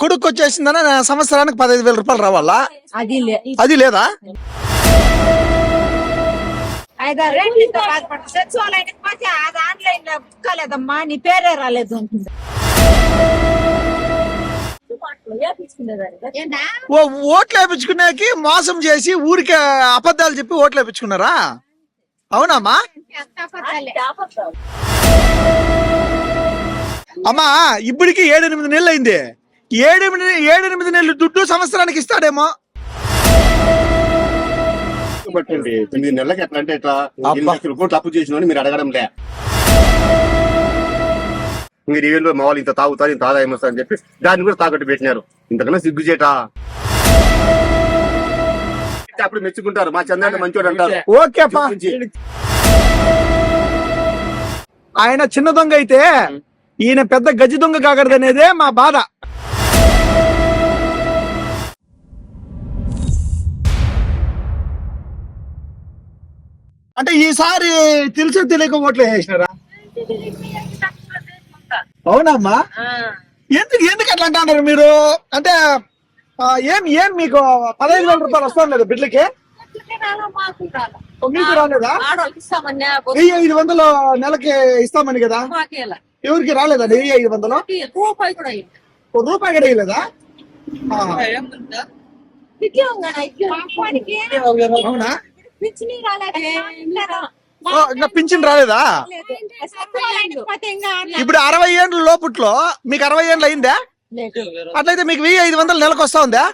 కొడుకు వచ్చేసిందన సంవత్సరానికి పదహైదు వేల రూపాయలు రావాలా? అది లేదా? నీ పేరే రాలేదు? ఓ ఓట్లు వేయించుకునేకి మోసం చేసి ఊరికే అబద్ధాలు చెప్పి ఓట్లు ఎంత అబద్ధాలే. అమ్మా ఇప్పటికి ఏడెనిమిది నెలలు అయింది ఏడెనిమిది ఏడెనిమిది నెలలు దుడ్డు సంవత్సరానికి ఇస్తాడేమో. పట్టండి తొమ్మిది నెలలకి ఎట్లా అంటే ఎట్లా అబ్బా. ఎనిమిది లక్షల కోట్లు అప్పు చేసిన మీరు అడగడం లే మీరు ఏళ్ళు మా వాళ్ళు ఇంత తాగుతారు ఇంత ఆదాయం వస్తుంది అని చెప్పి దాన్ని కూడా తాకట్టు పెట్టినారు. ఇంతకన్నా సిగ్గుచేట. అప్పుడు మెచ్చుకుంటారు. మా చంద్రాన్ని మంచోడు అంటారు. ఓకే ఆయన చిన్న దొంగ అయితే ఈయన పెద్ద గజి దొంగ కాకూడదనేదే మా బాధ. అంటే ఈసారి తెలిసి తెలియక ఓట్లు వేసినారా అవునమ్మా. ఎందుకు ఎందుకు అట్లా అంటున్నారు మీరు? అంటే ఏం ఏం మీకు పదహైదు వేల రూపాయలు వస్తాం లేదా బిడ్డలకి మాకు రాలా. మీకు రాలేదా? వెయ్యి ఐదు వందలు నెలకి ఇస్తామని కదా? ఎవరికి రాలేదా వెయ్యి ఐదు వందలు? రూపాయి కూడా రూపాయి కూడా ఇవ్వలేదా అవునా? పిచ్చిని రాలేదే? ఓ, ఇంకా పింఛన్ రాలేదా? ఇప్పుడు అరవై ఏండ్ల లోపుట్లో మీకు అరవై ఏండ్లు అయిందా? అట్లయితే మీకు వెయ్యి ఐదు వందలు నెలకు వస్తా ఉందా?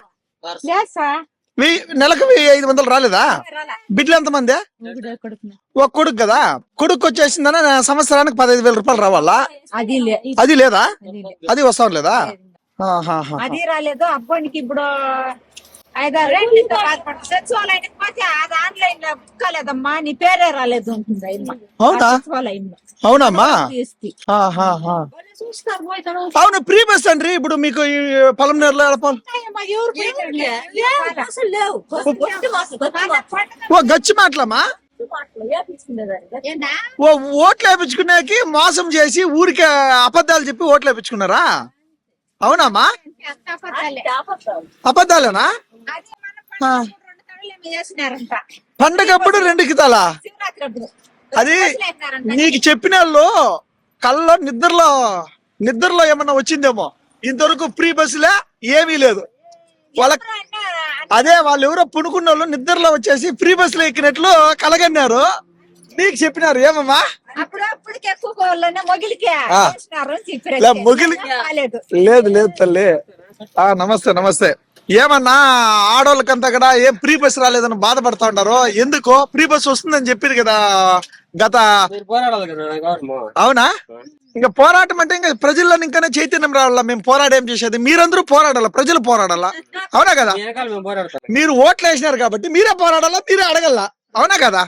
వెయ్యి నెలకు వెయ్యి ఐదు వందలు రాలేదా? బిడ్డలు ఎంతమంది? ఒక కొడుకు కదా? కొడుకు వచ్చేసిందన సంవత్సరానికి పదహైదు వేల రూపాయలు రావాలా? అది లే. అది లేదా? అది వస్తాం లేదా? ఆహాహా. అది రాలేదు. అబ్బాయికి ఇప్పుడు సచివాలయానికి పోతే అది ఆన్లైన్లో నీ పేరే రాలేదు అంటుంది అయ్యమ్మ. అవునా? సచివాలయంలో అవునమ్మా. ఆహాహా. చూస్తారు. అవును ప్రీ బస్ అండి ఇప్పుడు మీకు ఈ పొలం అయ్యమ్మ, ఎవరు? లేవు, అసలు లేవు. ఓ గచ్చి మాటలమ్మా గట్టి మాటలు, ఏ తీసుకునేదాన్ని? ఏందా? ఓ ఓట్లు వేయించుకునేకి మోసం చేసి ఊరికే అబద్ధాలు చెప్పి ఓట్లు వేయించుకున్నారా అవునమ్మా. అబద్ధాలేనా. పండగప్పుడు రెండు కితాలా. అది. నీకు చెప్పిన వాళ్ళు కళ్ళలో నిద్రలో నిద్రలో ఏమన్నా వచ్చిందేమో ఇంతవరకు ఫ్రీ బస్సులే ఏమీ లేదు వాళ్ళ అదే వాళ్ళు ఎవరో పునుకున్న వాళ్ళు నిద్రలో వచ్చేసి ఫ్రీ బస్సులో ఎక్కినట్లు కలగన్నారు నీకు చెప్పినారు ఏమమ్మా. లేదు లేదు తల్లి. ఆ నమస్తే నమస్తే. ఏమన్నా ఆడోళ్ళకంతా కూడా ఏం ఫ్రీ బస్ రాలేదని బాధపడతా ఉంటారు ఎందుకు? ఫ్రీ బస్ వస్తుందని చెప్పారు కదా గత మీరు పోరాడాలి కదా నా గవర్నము అవునా? ఇంకా పోరాటం అంటే ఇంకా ప్రజల్లో ఇంకానే చైతన్యం రావాలా? మేము పోరాడేం చేసేది? మీరందరూ పోరాడాలా? ప్రజలు పోరాడాలా? అవునా కదా? మీరు ఓట్లు వేసినారు కాబట్టి మీరే పోరాడాలా? మీరే అడగల్లా? అవునా కదా?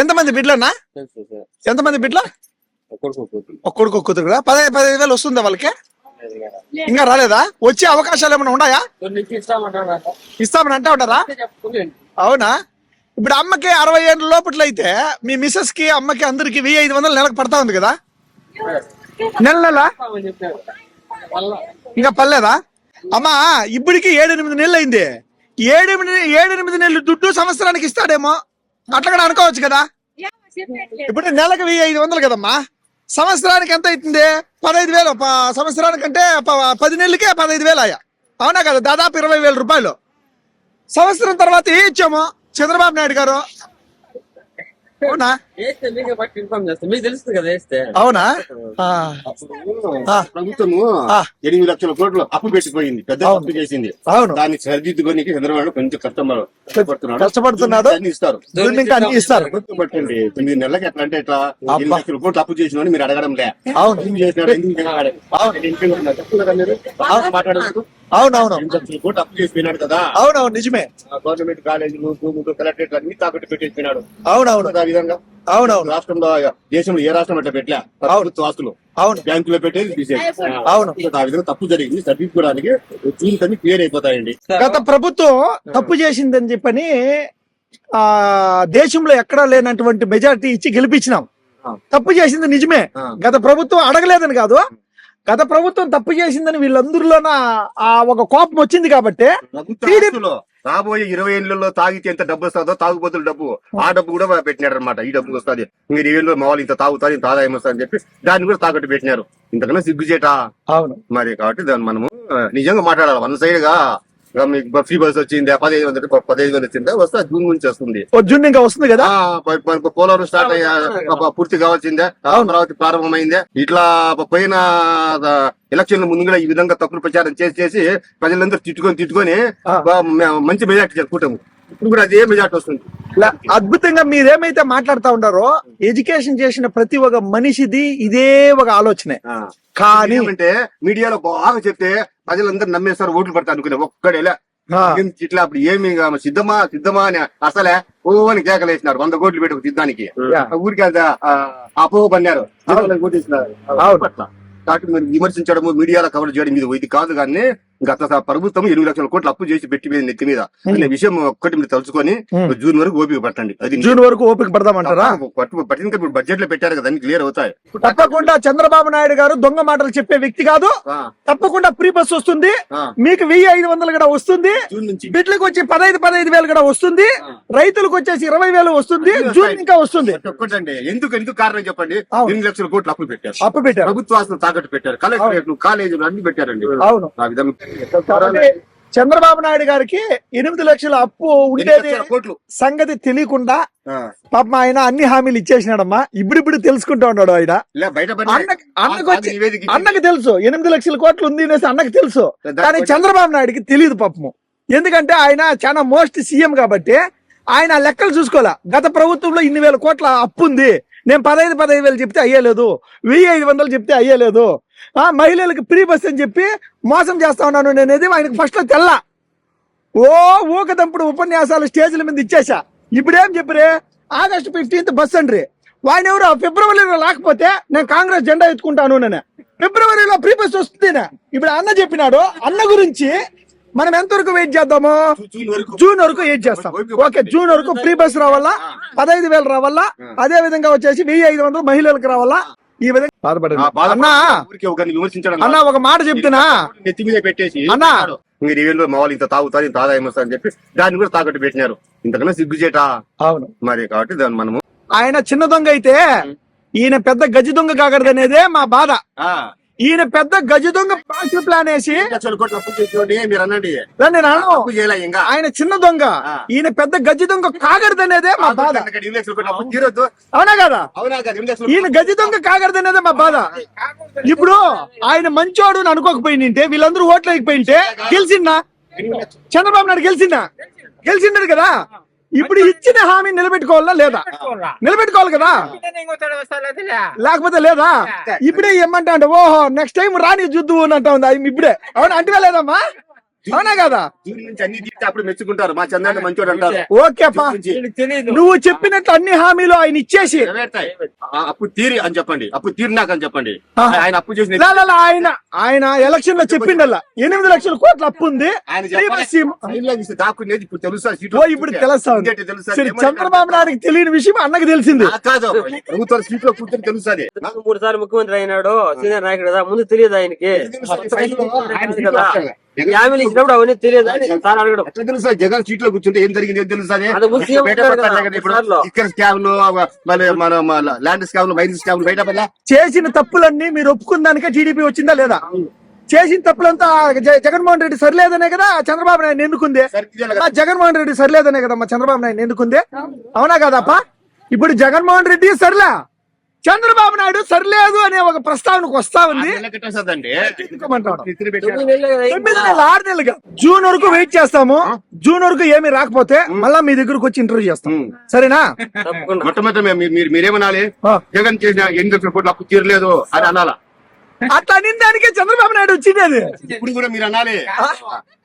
ఎంతమంది సార్. ఎంతమంది బిడ్ల? కొడుకు కూతురు. ఒక కొడుకు ఒక కూతురు కదా పదహైదు పదహైదు వేలు వస్తుందా వాళ్ళకి? ఇంకా రాలేదా? వచ్చే అవకాశాలు ఏమైనా ఉన్నాయా. ఇస్తామని అంటే ఉంటారా? అవునా? ఇప్పుడు అమ్మకి అరవై ఏళ్ళ లోపల అయితే మీ మిస్సెస్కి అమ్మకి అందరికి వెయ్యి ఐదు వందలు నెలకు పడతా ఉంది కదా? నెల నెల? ఇంకా పర్లేదా అమ్మా ఇప్పటికి ఏడెనిమిది నెలలు అయింది. ఏడెనిమిది ఏడెనిమిది నెలలు దుడ్డు సంవత్సరానికి ఇస్తాడేమో. అట్లా కూడా అనుకోవచ్చు కదా. ఇప్పుడు నెలకు వెయ్యి ఐదు వందలు కదమ్మా. సంవత్సరానికి ఎంత అవుతుంది? పదహైదు వేలు. ప- సంవత్సరానికి అంటే ప- పది నెలలకే పదహైదు వేలు అయ్యా. అవునా కదా? దాదాపు ఇరవై వేల రూపాయలు. సంవత్సరం తర్వాత ఏ ఇచ్చాము? చంద్రబాబు నాయుడు గారు? అవునా? మీకే తెలుస్తుంది కదా వేస్తే అవునా? ఆ. ఎనిమిది లక్షల కోట్లు అప్పు పెట్టిపోయింది. పెద్ద అవును. అప్పు చేసింది. అవును. దాన్ని సరిదిద్దుకొని చంద్రబాబు కొంచెం కష్టం కష్టపడుతున్నాడు. కష్టపడుతున్నాడు. అన్ని ఇస్తారు. అన్ని ఇస్తారు. పట్టండి. తొమ్మిది నెలలకి ఎట్లా అంటే ఎట్లా ఎనిమిది లక్షల కోట్లు అప్పు చేసిన మీరు అడగడం లే. అవును. ఎందుకు చేసినాడు? అవునవును. కోట్లు అప్పు చేసిపోయినాడు కదా. అవునవును నిజమే. గవర్నమెంట్ కాలేజీలు భూములు కలెక్టరేట్లు అన్ని తాకట్టు పెట్టేసిపోయినాడు అవునవును. ఆ విధంగా అవునవును. రాష్ట్రంలో దేశంలో ఏ రాష్ట్రం అట్లా పెట్టలే. ప్రభుత్వ ఆస్తులు. అవును. బ్యాంకులో పెట్టేది తీసేది అవును. ఆ విధంగా తప్పు జరిగింది. సరిదిద్దుకోవడానికి అన్ని క్లియర్ అయిపోతాయండి. గత ప్రభుత్వం తప్పు చేసిందని చెప్పని ఆ దేశంలో ఎక్కడా లేనటువంటి మెజారిటీ ఇచ్చి గెలిపించినాం. తప్పు చేసింది నిజమే. గత ప్రభుత్వం అడగలేదని కాదు. గత ప్రభుత్వం తప్పు చేసిందని వీళ్ళందరిలోన ఆ ఒక కోపం వచ్చింది కాబట్టి రాబోయే ఇరవై ఏళ్ళలో తాగితే ఎంత డబ్బు వస్తుందో తాగుబోతుల డబ్బు. ఆ డబ్బు కూడా పెట్టినారు అనమాట ఈ డబ్బు వస్తుంది. మీరు ఏళ్ళు మా వాళ్ళు ఇంత తాగుతారు ఇంత ఆదాయం వస్తుంది అని చెప్పి దాన్ని కూడా తాకట్టు పెట్టినారు. ఇంతకన్నా సిగ్గుచేట అవును. మరి కాబట్టి దాన్ని మనము నిజంగా మాట్లాడాలి. వన్ సైడ్గా మీకు ఫ్రీ బస్ వచ్చింది పదిహేను వందలు పదిహేను వందలు వచ్చిందా? వస్తే జూన్ నుంచి వస్తుంది. జూన్ ఇంకా వస్తుంది కదా? పోలవరం స్టార్ట్ అయ్యా పూర్తి కావాల్సిందే. అమరావతి ప్రారంభమైందే. ఇట్లా పోయిన ఎలక్షన్ ముందు కూడా ఈ విధంగా తప్పుడు ప్రచారం చేసి చేసి ప్రజలందరూ తిట్టుకొని తిట్టుకొని మంచి మెజార్టీ జరుపుకుంటాము ఇప్పుడు కూడా అదే మెజార్టీ వస్తుంది. అద్భుతంగా మీరేమైతే మాట్లాడుతా ఉన్నారో ఎడ్యుకేషన్ చేసిన ప్రతి ఒక్క మనిషిది ఇదే ఒక ఆలోచనే. కానీ ఏమంటే మీడియాలో బాగా చెప్తే ప్రజలందరూ నమ్మేస్తారు ఓట్లు పడతారు అనుకునే ఒక్కడేలా. ఇట్లా అప్పుడు ఏమి సిద్ధమా సిద్ధమా అని అసలే ఓ అని కేకలేసినారు వంద కోట్లు పెట్టి ఒక సిద్ధానికి. ఊరికి అపోహ పన్నారు విమర్శించడము మీడియాలో కవర్ చేయడం మీద ఇది కాదు కానీ గత ప్రభుత్వం ఎనిమిది లక్షల కోట్లు అప్పు చేసి పెట్టి మీద నెత్తి మీద. అనే విషయం ఒక్కటి మీరు తలుచుకొని. జూన్ వరకు ఓపిక పట్టండి. అది జూన్ వరకు ఓపిక పడదామంటారా? పట్టిన ఇప్పుడు బడ్జెట్లో పెట్టారు కదా క్లియర్ అవుతాయి. తప్పకుండా చంద్రబాబు నాయుడు గారు దొంగ మాటలు చెప్పే వ్యక్తి కాదు. తప్పకుండా ఫ్రీ బస్ వస్తుంది. మీకు వెయ్యి ఐదు వందలు కూడా వస్తుంది. బిడ్లకు వచ్చి పదహైదు పదహైదు వేలు కూడా వస్తుంది. రైతులకు వచ్చేసి ఇరవై వేలు వస్తుంది. జూన్ ఇంకా వస్తుంది. ఒక్కటండి. ఎందుకు ఎందుకు కారణం చెప్పండి. ఎనిమిది లక్షల కోట్లు అప్పు పెట్టారు. అప్పు పెట్టారు. ప్రభుత్వ తాకట్టు పెట్టారు. కలెక్టరేట్లు కాలేజీలు అన్ని పెట్టారండి. అవును. ఆ విధంగా చంద్రబాబు నాయుడు గారికి ఎనిమిది లక్షల అప్పు ఉండేది సంగతి తెలియకుండా పాపం ఆయన అన్ని హామీలు ఇచ్చేసినాడమ్మా. ఇప్పుడు తెలుసుకుంటా ఉన్నాడు ఆయన. అన్నకి అన్నకు తెలుసు. ఎనిమిది లక్షల కోట్లు ఉంది అనేసి అన్నకి తెలుసు. కానీ చంద్రబాబు నాయుడుకి తెలియదు పాపము. ఎందుకంటే ఆయన చాలా మోస్ట్ సీఎం కాబట్టి ఆయన లెక్కలు చూసుకోలే గత ప్రభుత్వంలో ఇన్ని వేల కోట్ల అప్పు ఉంది. నేను పదహైదు పదహైదు వేలు చెప్తే అయ్యలేదు. వెయ్యి ఐదు వందలు చెప్తే అయ్యలేదు. మహిళలకు ఫ్రీ బస్ అని చెప్పి మోసం చేస్తా ఉన్నాను నేను అనేది ఆయనకు ఫస్ట్లో తెల్ల. ఓ ఊకదంపుడు ఉపన్యాసాలు స్టేజ్ల మీద ఇచ్చేసా ఇప్పుడేం చెప్పరే ఆగస్టు ఫిఫ్టీన్త్ బస్ అండ్రి. వాడిని ఎవరు ఫిబ్రవరిలో లేకపోతే నేను కాంగ్రెస్ జెండా ఎత్తుకుంటాను నేను. ఫిబ్రవరిలో ఫ్రీ బస్ వస్తుంది. ఇప్పుడు అన్న చెప్పినాడు అన్న గురించి మనం ఎంతవరకు వెయిట్ చేద్దాము? జూన్ వరకు జూన్ వరకు వెయిట్ చేస్తాం. ఓకే జూన్ వరకు ఫ్రీ బస్ రావాలా? పదహైదు వేలు రావాలా? అదే విధంగా వచ్చేసి వెయ్యి ఐదు వందలు మహిళలకు రావాలా? ఈ విధంగా అన్నా! ఊరికే ఒకరిని విమర్శించడం అన్న ఒక మాట చెప్తున్నా! నెత్తి మీద పెట్టేసి అన్నా. మీరు మా వాళ్ళు ఇంత తాగుతారు ఇంత ఆదాయం వస్తుంది అని చెప్పి దాన్ని కూడా తాకట్టు పెట్టినారు. ఇంతకన్నా సిగ్గుచేట? అవును. మరి కాబట్టి దాన్ని మనము ఆయన చిన్న దొంగ అయితే ఈయన పెద్ద గజ దొంగ కాకూడదు అనేదే మా బాధ. ఆ, ఈయన పెద్ద గజ దొంగ మాస్టర్ ప్లాన్ వేసి నేను ఆయన చిన్న దొంగ. ఈయన పెద్ద గజ దొంగ కాకూడదు అనేదే మా బాధ. అవునా కదా? ఈయన గజ దొంగ కాకూడదు అనేదే మా బాధ. ఇప్పుడు ఆయన మంచోడు అని అనుకోకపోయింటే వీళ్ళందరూ ఓట్లు వేయకపోయింటే గెలిచిందా? చంద్రబాబు నాయుడు గెలిచిందా? గెలిచిండడు కదా? ఇప్పుడు ఇచ్చిన హామీ నిలబెట్టుకోవాలా లేదా? నిలబెట్టుకోవాలి? కదా? లేకపోతే లేదా? ఇప్పుడే ఏమంటా అంటే ఓహో నెక్స్ట్ టైం రాని జుద్దు అని అంటా ఉంది. ఇప్పుడే. అవునా? అంటే లేదమ్మా? అవునా కదా? నుంచి అన్ని తీస్తే అప్పుడు మెచ్చుకుంటారు. మా చంద్ర మంచోడు అంటారు. ఓకే అప్పా. జూన్ నుంచి తెలియదు నువ్వు చెప్పినట్టు అన్ని హామీలు ఆయన ఇచ్చేసి. అప్పు తీరి అని చెప్పండి. అప్పు తీరినాక అని చెప్పండి. ఆయన అప్పు చేసిన లా, ఆయన ఆయన ఎలక్షన్లో చెప్పిండల్లా. ఎనిమిది లక్షల కోట్ల అప్పు ఉంది. దాక్కునేది ఇప్పుడు తెలుసా? ఓ ఇప్పుడు తెలుస్తా తెలుసా? చంద్రబాబు నాయుడుకి తెలియని విషయం అన్నకి తెలిసింది. కాదు. ప్రభుత్వం సీట్లో కూర్చొని నాకు మూడు సార్లు ముఖ్యమంత్రి అయినాడు సీనియర్ నాయకుడు కదా ముందు తెలియదు ఆయనకి. హామీలు ఇచ్చినప్పుడు అవన్నీ తెలియదు. అని సార్ అడగడం. ఎట్లా తెలుసా? జగన్ సీట్లో కూర్చుంటే ఏం జరిగింది? ఏం కదా, కదా మళ్ళీ మన మన ల్యాండ్ స్కామ్లు మైన్స్ స్కామ్లు బయట చేసిన తప్పులన్నీ మీరు ఒప్పుకుందానికే టీడీపీ వచ్చిందా లేదా? చేసిన తప్పులంతా జగన్మోహన్ రెడ్డి సరిలేదనే కదా చంద్రబాబు నాయుడు ఎన్నుకుంది కదా. జగన్మోహన్ రెడ్డి సరిలేదనే కదా మా చంద్రబాబు నాయుడు ఎన్నుకుంది అవునా కదప్ప? ఇప్పుడు జగన్మోహన్ రెడ్డి సరిలే. చంద్రబాబు నాయుడు సరిలేదు అనే ఒక ప్రస్తావనకు వస్తా ఉంది. ఆరు నెలలుగా జూన్ వరకు వెయిట్ చేస్తాము. జూన్ వరకు ఏమీ రాకపోతే మళ్ళా మీ దగ్గరకు వచ్చి ఇంటర్వ్యూ చేస్తాం. సరేనా? తప్పకుండా. మొట్టమొదటి మీరు- మీరు మీరేమనాలి. జగన్ చేసిన కోట్ల అప్పు తీరలేదు అని అనాలా? అట్లా అనిన దానికే చంద్రబాబు నాయుడు వచ్చింది ఇప్పుడు కూడా మీరు అనాలి.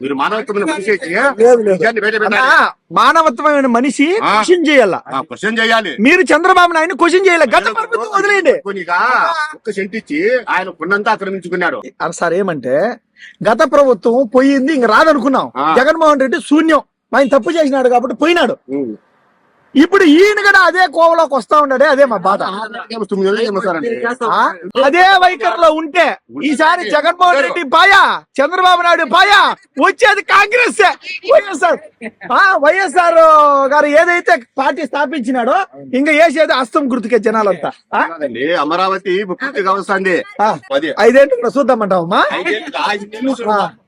మీరు మానవత్వమైన పెట్టాలి. మానవత్వమైన మనిషి. క్వశ్చన్ చేయాల? క్వశ్చన్ చేయాలి. మీరు చంద్రబాబు నాయుడు క్వశ్చన్ చేయాలి? గత ప్రభుత్వం వదిలేయండి. కొనిగా ఒక్క సెంట్ ఇచ్చి ఆయన కొన్నంతా ఆక్రమించుకున్నాడు. అరే సార్ ఏమంటే గత ప్రభుత్వం పోయింది ఇంక రాదనుకున్నాం. జగన్మోహన్ రెడ్డి శూన్యం. ఆయన తప్పు చేసినాడు కాబట్టి పోయినాడు. ఇప్పుడు ఈయన కూడా అదే కోవలోకి వస్తా ఉన్నాడే అదే మా బాధ? అదే వైఖరిలో ఉంటే ఈసారి జగన్మోహన్ రెడ్డి పాయా చంద్రబాబు నాయుడు పాయా వచ్చేది కాంగ్రెస్ వైఎస్ఆర్. ఆ, వైఎస్ఆర్ గారు ఏదైతే పార్టీ స్థాపించినాడో ఇంకా వేసేది అస్తం గుర్తుకే జనాలంతా. అమరావతి పూర్తిగా వస్తుంది ఐదేంటి చూద్దామంటావమ్మా?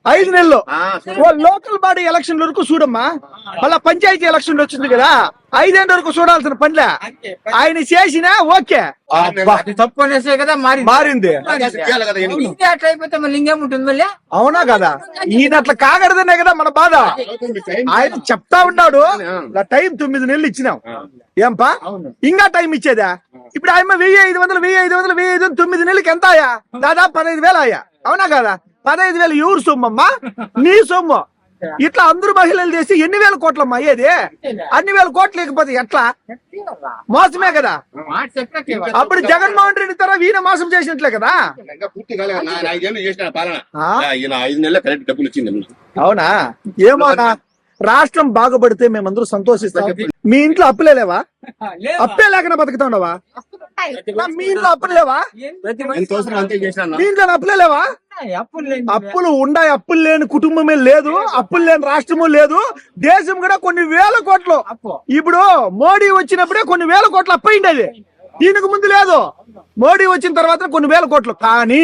ఐదు నెలలు. లోకల్ బాడీ ఎలక్షన్ వరకు చూడమ్మా. మళ్ళా పంచాయతీ ఎలక్షన్ వచ్చింది కదా. ఐదేళ్ళ వరకు చూడాల్సిన పనిలే. ఆయన చేసినా ఓకే. తప్పు అనేసే కదా మారి మారింది. చేయాలి కదా ఈయన. ఇదే అట్లా అయిపోతే మళ్ళీ ఇంకేముంటుంది మళ్ళీ? అవునా కదా? ఈయన అట్లా కాగడదనే కదా మన బాధ. ఆయన చెప్తా ఉన్నాడు. నా టైం తొమ్మిది నెలలు ఇచ్చినాం. ఏంపా? ఇంకా టైం ఇచ్చేదా? ఇప్పుడు ఆయన వెయ్యి ఐదు వందలు వెయ్యి ఐదు వందలు వెయ్యి ఐదు వందలు తొమ్మిది నెలలకి ఎంత ఆయా దాదాపు పదహైదు వేలు ఆయా అవునా కదా? పదహైదు వేలు ఎవరు సొమ్మమ్మా? నీ సొమ్ము. ఇట్లా అందరు మహిళలు చేసి ఎన్ని వేల కోట్లమ్మా అయ్యేది అన్ని వేల కోట్లు లేకపోతే ఎట్లా? మోసమే కదా. అప్పుడు జగన్మోహన్ రెడ్డి తర వీణ మోసం చేసినట్లే కదా. ఈయన అవునా? ఏమోనా రాష్ట్రం బాగుపడితే మేమందరూ సంతోషిస్తాం. మీ ఇంట్లో అప్పులే లేవా? లేవా? అప్పే లేకుండా బతుకుతా ఉండవా మీ ఇంట్లో అప్పులు లేవా? ప్రతి ఎంత మనిషి అవసరం అంతే చేసిన మీ ఇంట్లో అప్పులే లేవా? ఉన్నాయి, అప్పులు లేని అప్పులు ఉండాయి అప్పులు లేని కుటుంబమే లేదు అప్పులు లేని రాష్ట్రము లేదు. దేశం కూడా కొన్ని వేల కోట్లు. ఇప్పుడు మోడీ వచ్చినప్పుడే కొన్ని వేల కోట్లు అప్పయిండేది. దీనికి ముందు లేదు. మోడీ వచ్చిన తర్వాత కొన్ని వేల కోట్లు. కానీ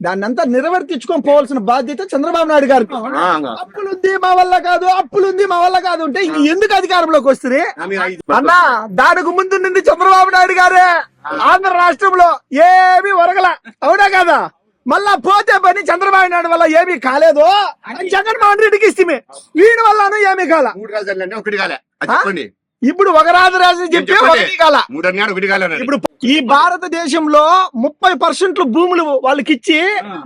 దాన్ని అంతా నిర్వర్తించుకొని పోవాల్సిన బాధ్యత చంద్రబాబు నాయుడు గారికి. అప్పులుంది మా వల్ల కాదు అప్పులుంది మా వల్ల కాదు అంటే ఇంక ఎందుకు అధికారంలోకి వస్తుంది? అన్న దానికి ముందు నింది చంద్రబాబు నాయుడు గారే. ఆంధ్ర రాష్ట్రంలో ఏమీ ఒరగల. అవునా కదా? మళ్ళా పోతే పని చంద్రబాబు నాయుడు వల్ల ఏమీ కాలేదు? జగన్మోహన్ రెడ్డికి ఇస్తే వీడి వల్లను ఏమీ కాల. ఒకటి కాలే. చెప్పండి. ఇప్పుడు ఒక రాజు చెప్పి. ఒకటి కాల. ఒకటి కాలే. ఇప్పుడు ఈ భారతదేశంలో ముప్పై పర్సెంట్లు భూములు వాళ్ళకి ఇచ్చి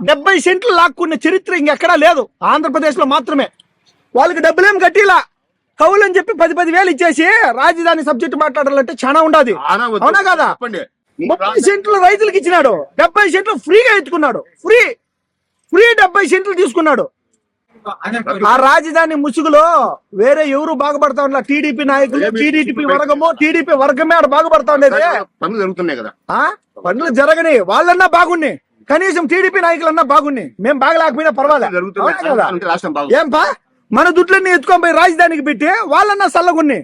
డెబ్బై సెంట్లు లాక్కున్న చరిత్ర ఇంకెక్కడా లేదు. ఆంధ్రప్రదేశ్లో మాత్రమే. వాళ్ళకి డబ్బులేం కట్టిలా. కవులు అని చెప్పి పది పది వేలు ఇచ్చేసి రాజధాని సబ్జెక్ట్ మాట్లాడాలంటే చాలా ఉండాది. అవునా కదా? ముప్పై సెంట్లు రైతులకు ఇచ్చినాడు. డెబ్బై సెంట్లు ఫ్రీగా ఎత్తుకున్నాడు. ఫ్రీ. ఫ్రీ డెబ్బై సెంట్లు తీసుకున్నాడు. ఆ రాజధాని ముసుగులో వేరే ఎవరు బాగుపడతా ఉన్నా టీడీపీ నాయకులు టీడీపీ వర్గము టీడీపీ వర్గమే ఆడ బాగుపడతా ఉండేది. పనులు జరుగుతున్నాయి కదా. ఆ? పనులు జరగని వాళ్ళన్నా బాగున్నాయి. కనీసం టీడీపీ నాయకులన్నా బాగున్నాయి. మేము బాగలేకపోయినా పర్వాలేదు ఏం పా మన దుడ్లన్నీ ఎత్తుకొని పోయి రాజధానికి పెట్టి వాళ్ళన్నా సల్లగున్నాయి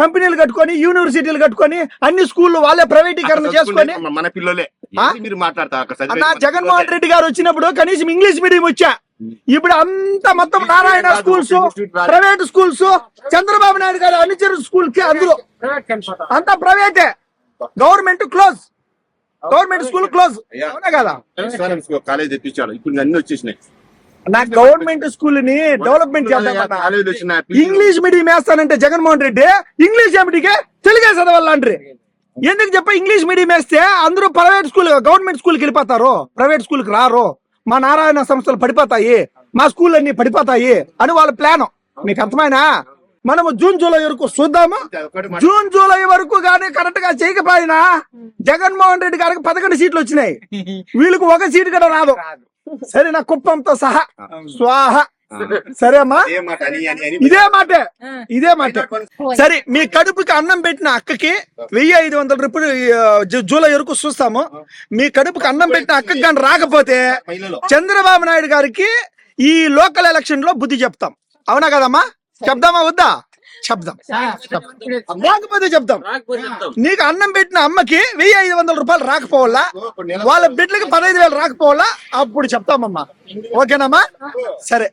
కంపెనీలు కట్టుకొని యూనివర్సిటీలు కట్టుకొని అన్ని స్కూళ్ళు వాళ్ళే ప్రైవేటీకరణ చేసుకొని. మన- పిల్లలే. మీరు మన జగన్మోహన్. రెడ్డి గారు వచ్చినప్పుడు కనీసం ఇంగ్లీష్ మీడియం వచ్చా. ఇప్పుడు అంతా మొత్తం Narayana schools private schools Chandrababu Naidu గారు అనుచరు స్కూల్కి వెళ్ళిపోతాం. అంతా ప్రైవేటే. Government close. Government school close. అవునా కదా? కాలేజ్ తెప్పించాడు ఇప్పుడు అన్ని వచ్చేసినాయి. నా గవర్నమెంట్ స్కూల్ని డెవలప్మెంట్ ఇంగ్లీష్ మీడియం వేస్తానంటే జగన్మోహన్ రెడ్డి ఇంగ్లీష్ ఏమిటికే? తెలుగే చదవాలండ్రి. ఎందుకు చెప్ప ఇంగ్లీష్ మీడియం వేస్తే అందరూ ప్రైవేట్ స్కూల్ గవర్నమెంట్ స్కూల్కి వెళ్ళిపోతారు. ప్రైవేట్ స్కూల్కి రారు. మా నారాయణ సంస్థలు పడిపోతాయి. మా స్కూల్ అన్ని పడిపోతాయి అని వాళ్ళ ప్లాన్ మీకు అర్థమైనా? మనము జూన్ జూలై వరకు చూద్దాము. జూన్ జూలై వరకు గానీ కరెక్ట్గా చేయకపోయినా జగన్మోహన్ రెడ్డి గారికి పదకొండు సీట్లు వచ్చినాయి. వీళ్ళకి ఒక సీటు కూడా రాదు. సరే నా కుప్పంతో సహా. స్వాహ. సరే అమ్మా. ఏ మాట అని అని అని ఇదే మాటే. ఇదే మాటే. సరే మీ కడుపుకి అన్నం పెట్టిన అక్కకి వెయ్యి ఐదు వందల రూపాయలు జూలై వరకు చూస్తాము. మీ కడుపుకి అన్నం పెట్టిన అక్కకి కానీ రాకపోతే చంద్రబాబు నాయుడు గారికి ఈ లోకల్ ఎలక్షన్లో బుద్ధి చెప్తాం. అవునా కదమ్మా? చెప్దామా వద్దా? చెప్దాం. రాకపోతే చెప్తాం రాకపోతే చెప్తాం నీకు అన్నం పెట్టిన అమ్మకి వెయ్యి ఐదు వందల రూపాయలు రాకపోవాలా వాళ్ళ బిడ్డలకి పదహైదు వేలు రాకపోవాలా అప్పుడు చెప్తామమ్మా. ఓకేనమ్మా? సరే.